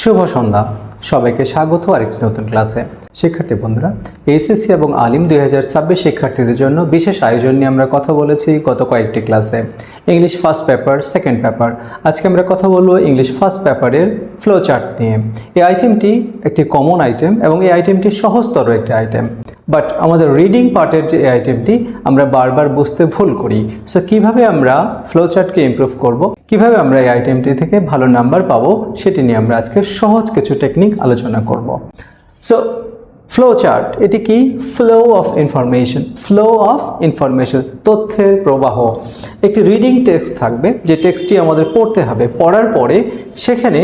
শুভ সন্ধ্যা। সবাইকে স্বাগত আরেকটি নতুন ক্লাসে। শিক্ষার্থী বন্ধুরা এইচএসসি এবং আলিম দুই হাজার ছাব্বিশ শিক্ষার্থীদের জন্য বিশেষ আয়োজন নিয়ে আমরা কথা বলেছি গত কয়েকটি ক্লাসে। English first paper second paper আজকে আমরা কথা বলব ইংলিশ ফার্স্ট পেপারের ফ্লো চার্ট নিয়ে। এই আইটেমটি একটি কমন আইটেম এবং এই আইটেমটি সহজতর একটি আইটেম বাট আমাদের রিডিং পার্টের যে এই আইটেমটি আমরা বারবার বুঝতে ভুল করি। সো কীভাবে আমরা ফ্লো চার্টকে ইমপ্রুভ করব? কীভাবে আমরা এই আইটেমটি থেকে ভালো নাম্বার পাবো? সেটি নিয়ে আমরা আজকে সহজ কিছু টেকনিক আলোচনা করব। সো ফ্লো চার্ট এটি কি? Flow of information flow of information তথ্যের প্রবাহ। একটি রিডিং টেক্সট থাকবে, যে টেক্সটটি আমাদের পড়তে হবে। পড়ার পরে সেখানে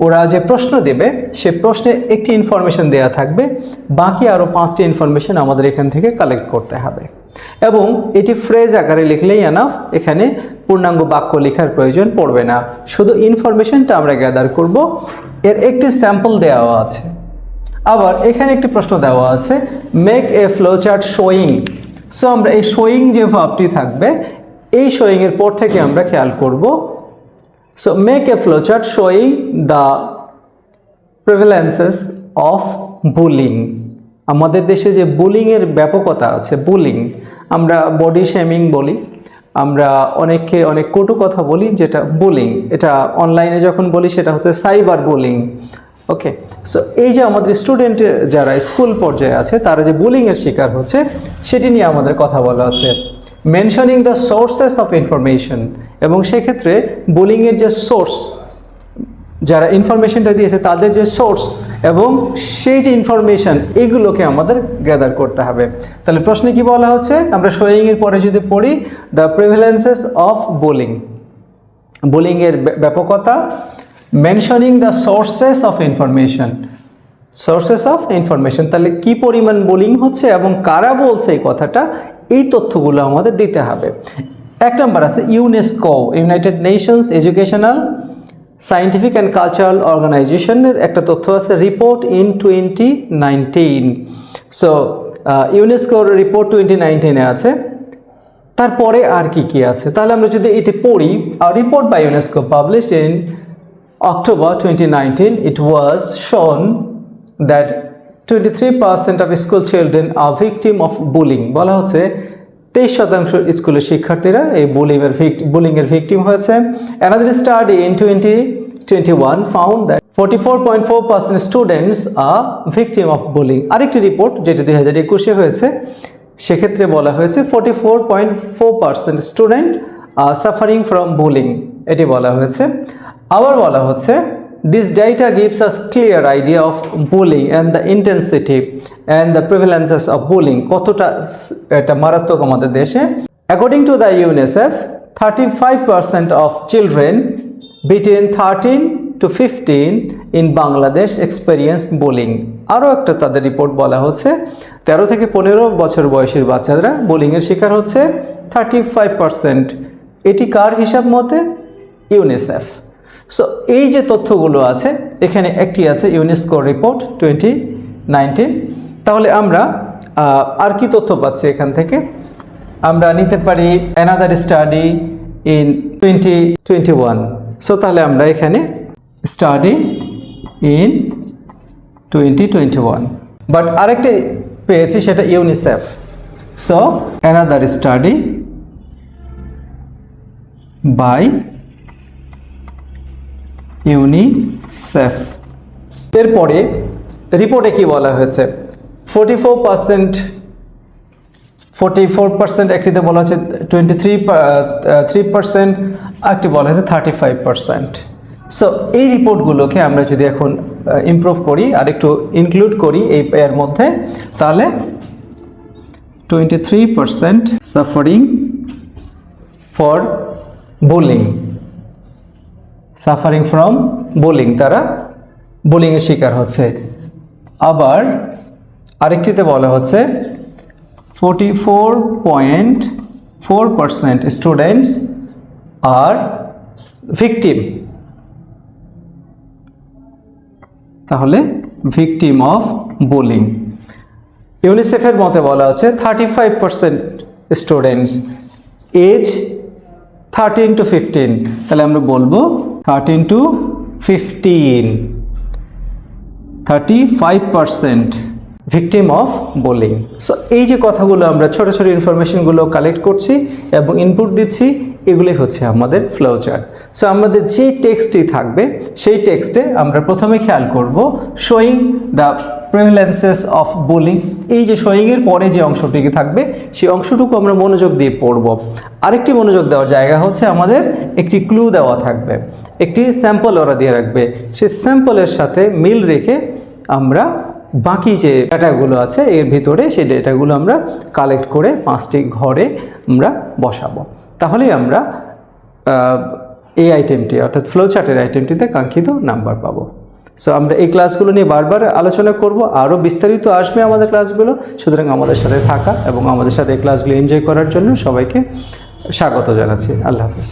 ওরা যে প্রশ্ন দেবে, সে প্রশ্নে একটি ইনফরমেশন দেয়া থাকবে। বাকি আরও পাঁচটি ইনফরমেশন আমাদের এখান থেকে কালেক্ট করতে হবে। এবং এটি ফ্রেজ আকারে লিখলেই এনাফ এখানে পূর্ণাঙ্গ বাক্য লেখার প্রয়োজন পড়বে না। শুধু ইনফরমেশনটা আমরা গ্যাদার করব। এর একটি স্যাম্পল দেওয়া আছে। আবার এখানে একটি প্রশ্ন দেওয়া আছে make a flow chart showing so আমরা এই শোয়িং যে ভাবটি থাকবে, এই শোয়িংয়ের পর থেকে আমরা খেয়াল করব। So make a flow chart showing the prevalences of bullying আমাদের দেশে যে বুলিংয়ের ব্যাপকতা আছে বুলিং আমরা বডি শেমিং বলি। আমরা অনেককে অনেক কটু কথা বলি যেটা বুলিং এটা অনলাইনে যখন বলি, সেটা হচ্ছে সাইবার বুলিং ওকে সো এই যে আমাদের স্টুডেন্টের যারা স্কুল পর্যায়ে আছে, তারা যে বুলিংয়ের শিকার হচ্ছে, সেটি নিয়ে আমাদের কথা বলা আছে। Mentioning the sources of information এবং সেক্ষেত্রে বুলিংয়ের যে সোর্স যারা ইনফরমেশনটা দিয়েছে, তাদের যে সোর্স এবং সেই যে ইনফরমেশন এগুলোকে আমাদের গ্যাদার করতে হবে। তাহলে প্রশ্নে কি বলা হচ্ছে? আমরা শোয়িংয়ের পরে যদি পড়ি দ্য প্রিভিলেন্সেস অফ বোলিং বোলিংয়ের ব্যাপকতা mentioning the sources of information sources of information তাহলে কি পরিমাণ বোলিং হচ্ছে এবং কারা বলছে এই কথাটা, এই তথ্যগুলো আমাদের দিতে হবে। এক নম্বর আছে UNESCO United Nations Educational Scientific and Cultural অর্গানাইজেশনের একটা তথ্য আছে report in twenty nineteen so ইউনেস্কোর রিপোর্ট টোয়েন্টি নাইনটিনে আছে। তারপরে আর কি কি আছে? তাহলে আমরা যদি এটি পড়ি report by UNESCO publish in nineteen it was shown that twenty three percent of school children are victim of bullying হচ্ছে তেইশ শতাংশ স্কুলের শিক্ষার্থীরা এই বুলিংয়ের বুলিংয়ের ভিকটিম হয়েছে। Another study in twenty twenty one found that forty four point four percent students are victim of bullying আরেকটি রিপোর্ট যেটি দুই হাজার একুশে হয়েছে, সেক্ষেত্রে বলা হয়েছে forty four point four percent student suffering from bullying এটি বলা হয়েছে। আবার বলা হচ্ছে this data gives us clear idea of bullying and the intensity and the prevalences of bullying কতটা এটা মারাত্মক আমাদের দেশে। According to the UNICEF thirty five percent of children between thirteen to fifteen in Bangladesh experience bullying আরও একটা তাদের report বলা হচ্ছে, তেরো থেকে পনেরো বছর বয়সের বাচ্চারা বোলিংয়ের শিকার হচ্ছে। থার্টি ফাইভ পার্সেন্ট এটি কার হিসাব মতে? ইউনিসেফ সো এই যে তথ্যগুলো আছে, এখানে একটি আছে ইউনেস্কো রিপোর্ট টোয়েন্টি তাহলে আমরা আর কি তথ্য পাচ্ছি এখান থেকে? আমরা নিতে পারি another study in twenty twenty one so তাহলে আমরা এখানে study in twenty twenty one but আরেকটি পেয়েছি সেটা UNICEF so another study by UNICEF. এরপরে রিপোর্টে কি বলা হয়েছে? Forty four percent forty four percent একটিতে বলা হয়েছে টোয়েন্টি থ্রি থ্রি পার্সেন্ট একটি বলা হয়েছে থার্টি ফাইভ পার্সেন্ট সো এই রিপোর্টগুলোকে আমরা যদি এখন ইমপ্রুভ করি, আর একটু ইনক্লুড করি এই এর মধ্যে, তাহলে twenty three percent suffering for bullying suffering from bullying তারা বোলিংয়ের শিকার হচ্ছে। আবার আরেকটিতে বলা হচ্ছে forty four point four percent students are victim তাহলে ভিকটিম অফ বোলিং ইউনিসেফের মতে বলা হচ্ছে thirty five percent students age thirteen to fifteen তাহলে আমরা বলব thirteen to fifteen thirty five percent victim of bullying so এই যে কথাগুলো আমরা ছোট ছোট ইনফরমেশনগুলো কালেক্ট করছি এবং ইনপুট দিচ্ছি এগুলি হচ্ছে আমাদের ফ্লোচার সো আমাদের যে টেক্সটটি থাকবে, সেই টেক্সটে আমরা প্রথমে খেয়াল করব showing the prevalences of bullying এই যে শোয়িংয়ের পরে যে অংশটিকে থাকবে, সেই অংশটুকু আমরা মনোযোগ দিয়ে পড়ব। আরেকটি মনোযোগ দেওয়ার জায়গা হচ্ছে আমাদের একটি ক্লু দেওয়া থাকবে, একটি স্যাম্পল ওরা দিয়ে রাখবে। সেই স্যাম্পলের সাথে মিল রেখে আমরা বাকি যে ডেটাগুলো আছে, এর ভিতরে সেই ডেটাগুলো আমরা কালেক্ট করে পাঁচটি ঘরে আমরা বসাবো। তাহলেই আমরা এই আইটেমটি অর্থাৎ ফ্লো চার্টের আইটেমটিতে কাঙ্ক্ষিত নাম্বার পাবো। সো আমরা এই ক্লাসগুলো নিয়ে বারবার আলোচনা করব। আরও বিস্তারিত আসবে আমাদের ক্লাসগুলো সুতরাং আমাদের সাথে থাকা এবং আমাদের সাথে এই ক্লাসগুলো এনজয় করার জন্য সবাইকে স্বাগত জানাচ্ছি। আল্লাহ হাফিজ।